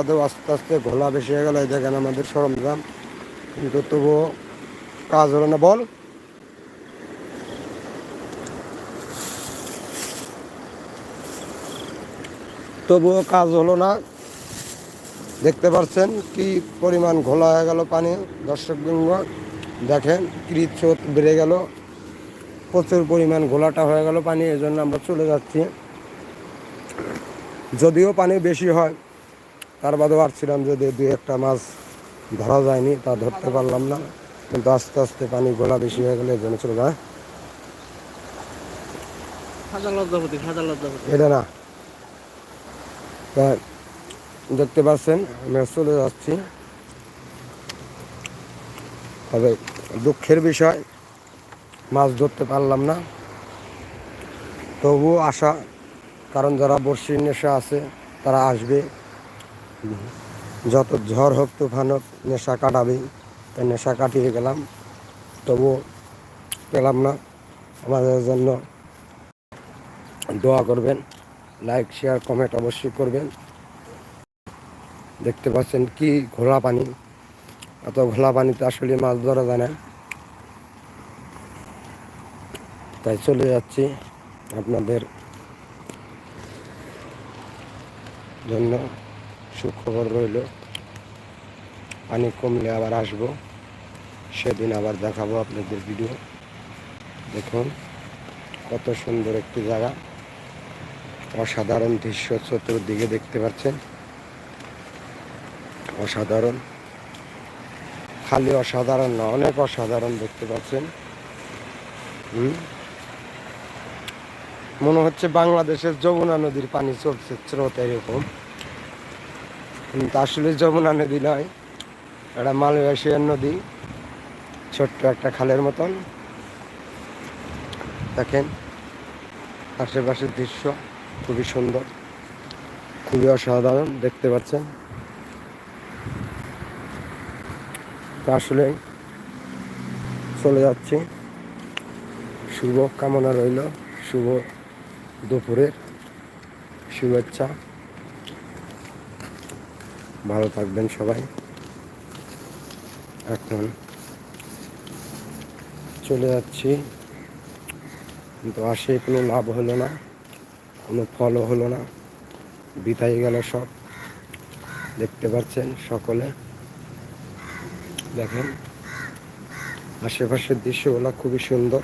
আদৌ আস্তে আস্তে ঘোলা বেশি হয়ে গেল, এই দেখেন আমাদের সরঞ্জাম। কিন্তু তবুও কাজ হলো না, বল। তবুও কাজ হলো না। দেখতে পাচ্ছেন কি পরিমাণ ঘোলা হয়ে গেল পানি। দর্শক বৃন্দ, দেখেন কৃত স্রোত বেড়ে গেল। প্রচুর পরিমাণ ঘোলাটা হয়ে গেল পানি এই জন্য আমরা চলে যাচ্ছি। যদিও পানি বেশি হয় তার বাদেও আসছিলাম যদি দুই একটা মাছ ধরা যায়নি তা ধরতে পারলাম না। কিন্তু আস্তে আস্তে পানি গোলা বেশি হয়ে গেলে জন্য চলে লজ্জাপতি এটা না। দেখতে পাচ্ছেন আমরা চলে যাচ্ছি। তবে দুঃখের বিষয় মাছ ধরতে পারলাম না। তবুও আশা কারণ যারা বর্ষির নেশা আছে তারা আসবে। যত ঝড় হোক, তুফান হোক, নেশা কাটাবেই তাই নেশা কাটিয়ে গেলাম। তবুও পেলাম না। আমাদের জন্য দোয়া করবেন, লাইক, শেয়ার, কমেন্ট অবশ্যই করবেন। দেখতে পাচ্ছেন কি ঘোলা পানি। এত ঘোলা পানিতে আসলে মাছ ধরা যায় না। তাই চলে যাচ্ছি আপনাদের জন্য। সুখবর রইল। পানি কমলে আবার আসব। সেদিন আবার দেখাবো আপনাদের ভিডিও দেখুন, কত সুন্দর একটি জায়গা। অসাধারণ দৃশ্য চতুর্দিকে দেখতে পাচ্ছেন। অসাধারণ। খালি অসাধারণ না, অনেক অসাধারণ দেখতে পাচ্ছেন। হুম? মনে হচ্ছে বাংলাদেশের যমুনা নদীর পানি চলছে স্রোত এরকম। কিন্তু আসলে যমুনা নদী নয়, এটা মালয়েশিয়ার নদী, ছোট্ট একটা খালের মতন। দেখেন, আশেপাশের দৃশ্য খুবই সুন্দর, খুবই অসাধারণ, দেখতে পাচ্ছেন। আসলে চলে যাচ্ছি। শুভ কামনা রইল, শুভ দুপুরের শুভেচ্ছা। ভালো থাকবেন সবাই। এখন চলে যাচ্ছি। কিন্তু আসে কোনো লাভ হলো না, কোনো ফলও হলো না। বিতাই গেল সব। দেখতে পাচ্ছেন সকলে। দেখেন, আশেপাশের দৃশ্যগুলো খুবই সুন্দর।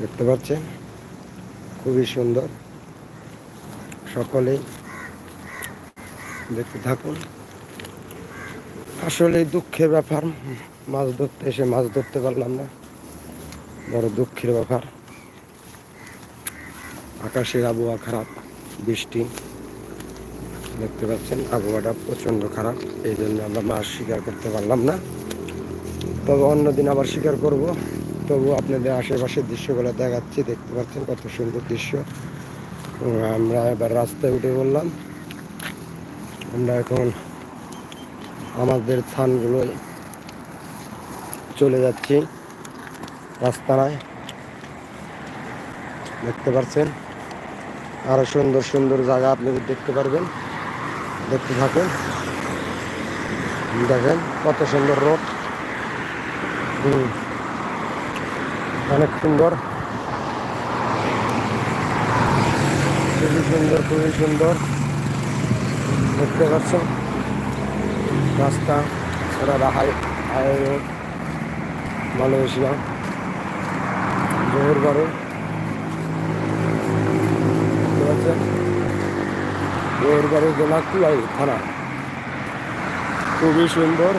দেখতে পাচ্ছেন? খুবই সুন্দর। সকলেই দেখতে থাকুন। আসলে দুঃখের ব্যাপার, মাছ ধরতে এসে মাছ ধরতে পারলাম না। বড় দুঃখের ব্যাপার। আকাশের আবহাওয়া খারাপ, বৃষ্টি। দেখতে পাচ্ছেন, আবহাওয়াটা প্রচণ্ড খারাপ। এই জন্য আমরা মাছ শিকার করতে পারলাম না। তবে অন্যদিন আবার শিকার করব। তবু আপনাদের আশেপাশের দৃশ্যগুলো দেখাচ্ছি। দেখতে পাচ্ছেন কত সুন্দর দৃশ্য। আমরা এবার রাস্তায় উঠে বললাম আমরা এখন আমাদের স্থানগুলোয় চলে যাচ্ছি। রাস্তায়। দেখতে পাচ্ছেন? আরও সুন্দর সুন্দর জায়গা আপনি দেখতে পারবেন, দেখতে থাকুন। দেখেন কত সুন্দর রোড। অনেক সুন্দর। খুবই সুন্দর খুবই সুন্দর। দেখতে পাচ্ছেন? রাস্তা, ওরা high high road, Malaysia. Johor Bahru দেখতে বারো থানা। খুবই সুন্দর।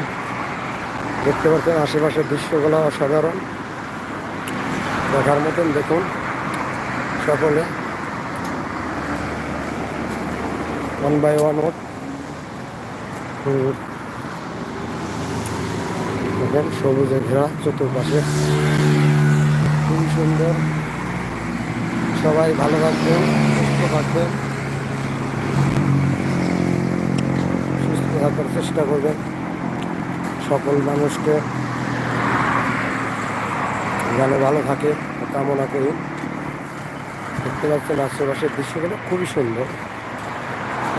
দেখতে পাচ্ছেন, আশেপাশের দৃশ্যগুলো অসাধারণ। দেখার মতন দেখুন সকলে। ওয়ান বাই ওয়ান দেখেন, সবুজে ঘেরা চতুর্পাশে। খুবই সুন্দর। সবাই ভালো থাকবেন, সুস্থ থাকবেন। সুস্থ থাকার চেষ্টা করবেন সকল মানুষকে। যেন ভালো থাকে, কামনা করি। দেখতে পাচ্ছেন, আশেপাশের দৃশ্যগুলো খুবই সুন্দর।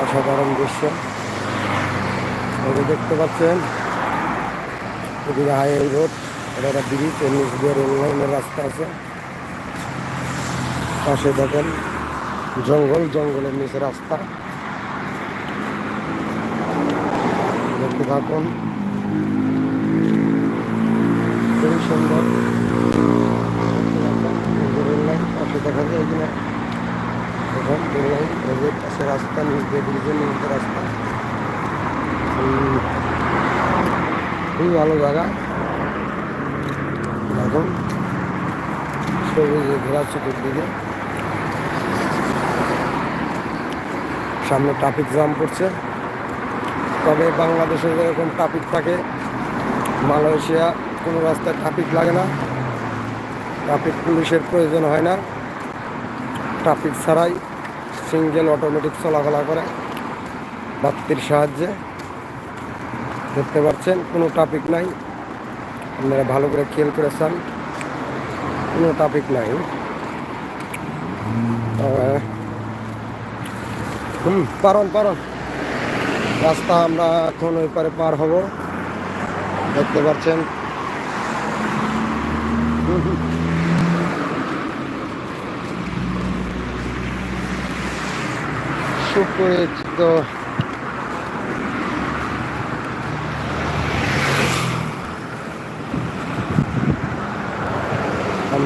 অসাধারণ দৃশ্য। যে দেখতে পাচ্ছেন, এদিকে হাইওয়ে রোড, এটা একটা ব্রিজ, এর নিচ দিয়ে রেল লাইনের রাস্তা আছে। পাশে দেখেন, জঙ্গল, জঙ্গলের নিচে রাস্তা। দেখতে থাকুন। খুবই সুন্দর। রেল লাইন, পাশে দেখা যায় এখানে দেখুন, রেল পাশে রাস্তা, নিচ দিয়ে ব্রিজের রাস্তা। খুবই ভালো জায়গা। এখন সবুজে ঘেরা চতুর্দিকে। সামনে ট্রাফিক জ্যাম পড়ছে। তবে বাংলাদেশে যেরকম ট্রাফিক থাকে, মালয়েশিয়া কোনো রাস্তায় ট্রাফিক লাগে না। ট্রাফিক পুলিশের প্রয়োজন হয় না। ট্রাফিক ছাড়াই সিঙ্গেল অটোমেটিক চলাফেরা করে। বাতির সাহায্যে। দেখতে পাচ্ছেন, কোনো ট্রাফিক নাই। আপনারা ভালো করে খেয়াল করেছেন কোনো ট্রাফিক নাই। হুম, পারন পারন। রাস্তা আমরা এখন ওই পারে পার হব। দেখতে পাচ্ছেন। সুপরিচিত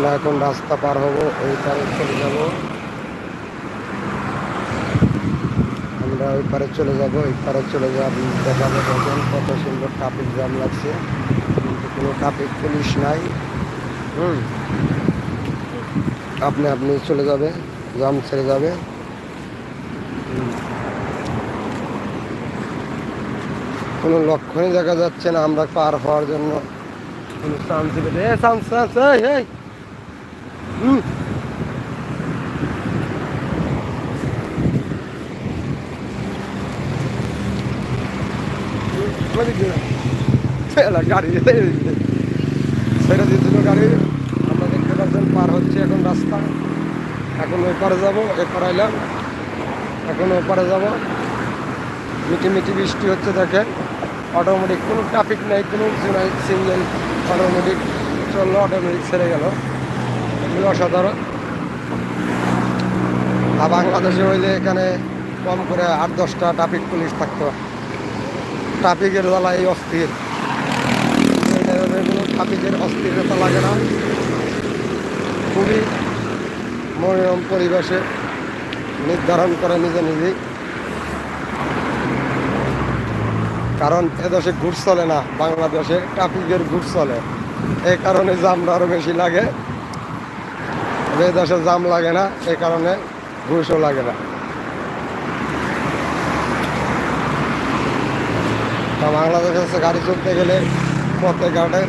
আমরা এখন রাস্তা পার হব ওই পারে চলে যাব। আমরা ওই পারে চলে যাব ওই পারে চলে যাব দেখাবো দেখেন কত সুন্দর ট্রাফিক জ্যাম লাগছে। কিন্তু কোনো ট্রাফিক পুলিশ নাই। হুম। আপনি আপনি চলে যাবে, জ্যাম ছেড়ে যাবে। কোনো লক্ষণই দেখা যাচ্ছে না আমরা পার হওয়ার জন্য। কোনো চান্স এ চান্স এই। গাড়ি দিয়েছিল গাড়ি পার হচ্ছে এখন রাস্তা এখন ওই পারে যাব এ পারাইলাম এখন মিটি মিটি বৃষ্টি হচ্ছে দেখেন অটোমেটিক কোনো ট্রাফিক নাই, কোনো কিছু সিঙ্গেল অটোমেটিক চলল অটোমেটিক ছেড়ে গেল। এগুলো অসাধারণ। আর বাংলাদেশে হইলে এখানে কম করে আট দশটা ট্রাফিক পুলিশ থাকতো। ট্রাফিকের জ্বালা এই অস্থির কোনো ট্রাফিকের অস্থিরতা লাগে না। খুবই মনোরম পরিবেশে নির্ধারণ করে নিজে নিজেই। কারণ এদেশে ঘুষ চলে না, বাংলাদেশে ট্রাফিকের ঘুষ চলে। এই কারণে জামটা আরও বেশি লাগে। এদেশে জাম লাগে না, এই কারণে ঘুষও লাগে না। তা বাংলাদেশে গাড়ি চলতে গেলে পথে ঘাটে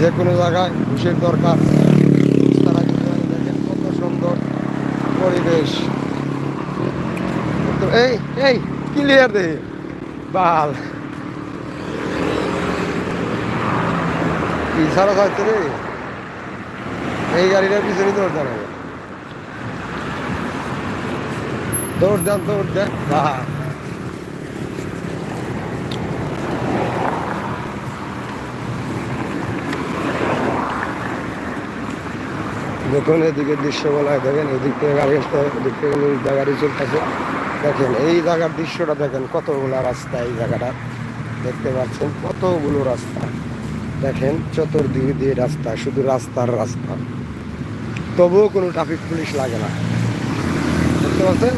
যে কোনো জায়গায় ঘুষের দরকার। তারা দেখেন কত সুন্দর পরিবেশ। এই এই ক্লিয়ার দেখি বাল। কি সারা যাচ্ছে রে? এই গাড়িটার পিছনে দৌড় দেন আগে। দৌড় দেন দৌড় দেন। দেখুন, এদিকে দৃশ্যগুলো দেখেন, এদিক থেকে গাড়ি আসতে এদিক থেকে নিজ গাড়ি চলতেছে। দেখেন, এই জায়গার দৃশ্যটা দেখেন, কতগুলো রাস্তা এই জায়গাটা। দেখতে পাচ্ছেন, কতগুলো রাস্তা। দেখেন, চতুর্দিকে দিয়ে রাস্তা, শুধু রাস্তার রাস্তা। তবুও কোনো ট্রাফিক পুলিশ লাগে না। দেখতে পাচ্ছেন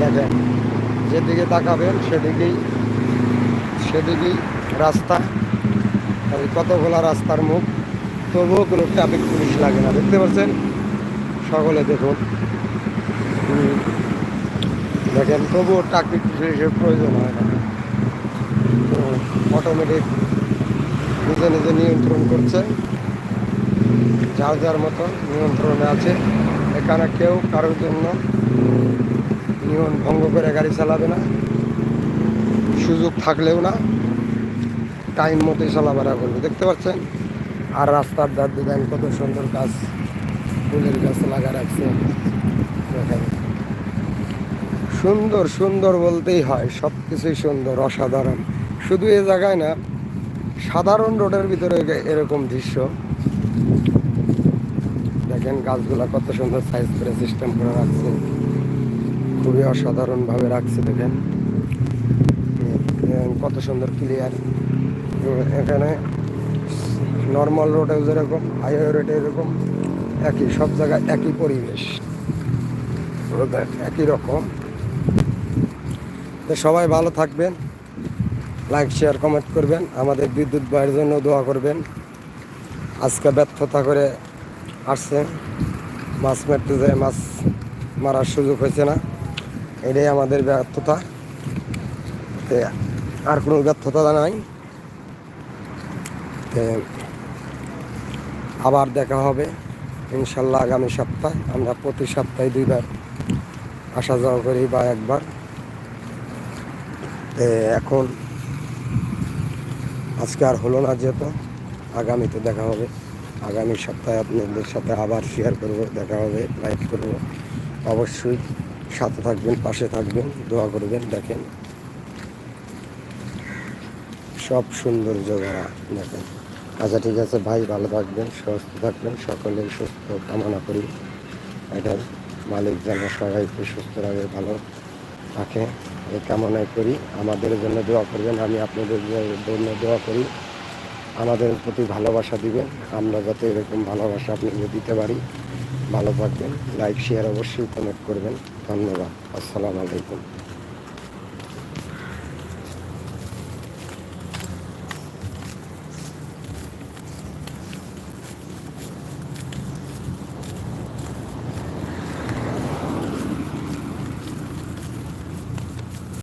দেখেন, যেদিকে তাকাবেন সেদিকেই সেদিকেই রাস্তা কত কতগুলো রাস্তার মুখ। তবুও কোনো ট্রাফিক পুলিশ লাগে না, দেখতে পাচ্ছেন সকলে দেখুন। দেখেন, তবুও ট্রাফিক পুলিশের প্রয়োজন হয় না। অটোমেটিক নিজে নিজে নিয়ন্ত্রণ করছে। যার যার মতো নিয়ন্ত্রণে আছে। এখানে কেউ কারোর জন্য নিয়ম ভঙ্গ করে গাড়ি চালাবে না, সুযোগ থাকলেও না, টাইম মতোই চলাফেরা করবে। দেখতে পাচ্ছেন? আর রাস্তার ধার দেখেন কত সুন্দর গাছ, ফুলের গাছ লাগা রাখছে। দেখেন। সুন্দর সুন্দর বলতেই হয় সব কিছুই সুন্দর, অসাধারণ। শুধু এ জায়গায় না, সাধারণ রোডের ভিতরে এরকম দৃশ্য। দেখেন গাছগুলা কত সুন্দর সাইজ করে সিস্টেম করে রাখছে। খুবই অসাধারণভাবে রাখছে, দেখেন। কত সুন্দর ক্লিয়ার এখানে নর্মাল রোডেও যেরকম হাইওয়ে রোডে এরকম, একই, সব জায়গায় একই পরিবেশ। একই রকম। তো সবাই ভালো থাকবেন। লাইক শেয়ার কমেন্ট করবেন। আমাদের বিদ্যুৎ ভাইয়ের জন্য দোয়া করবেন। আজকে ব্যর্থতা করে আসছে। মাছ মারতে যায়, মাছ মারার সুযোগ হয়েছে না। এটাই আমাদের ব্যর্থতা। আর কোনো ব্যর্থতা নাই। আবার দেখা হবে। ইনশাল্লাহ আগামী সপ্তাহে, আমরা প্রতি সপ্তাহে দুইবার আসা যাওয়া করি বা একবার। এখন আজকে আর হলো না যেহেতু, আগামীতে দেখা হবে। আগামী সপ্তাহে আপনাদের সাথে আবার শেয়ার করব, দেখা হবে লাইক করব। অবশ্যই সাথে থাকবেন, পাশে থাকবেন, দোয়া করবেন, দেখেন। সব সুন্দর জায়গা দেখেন। আচ্ছা ঠিক আছে, ভাই, ভালো থাকবেন, সুস্থ থাকবেন, সকলের সুস্থ কামনা করি। এটার মালিক যেন সবাইকে সুস্থ রাখে, ভালো রাখে, এই কামনাই করি। আমাদের জন্য দোয়া করবেন, আমি আপনাদের জন্য দোয়া করি। আমাদের প্রতি ভালোবাসা দিবেন। আমরা যাতে এরকম ভালোবাসা আপনাকে দিতে পারি, ভালো থাকবেন। লাইক শেয়ার অবশ্যই কমেন্ট করবেন। ধন্যবাদ। আসসালামু আলাইকুম।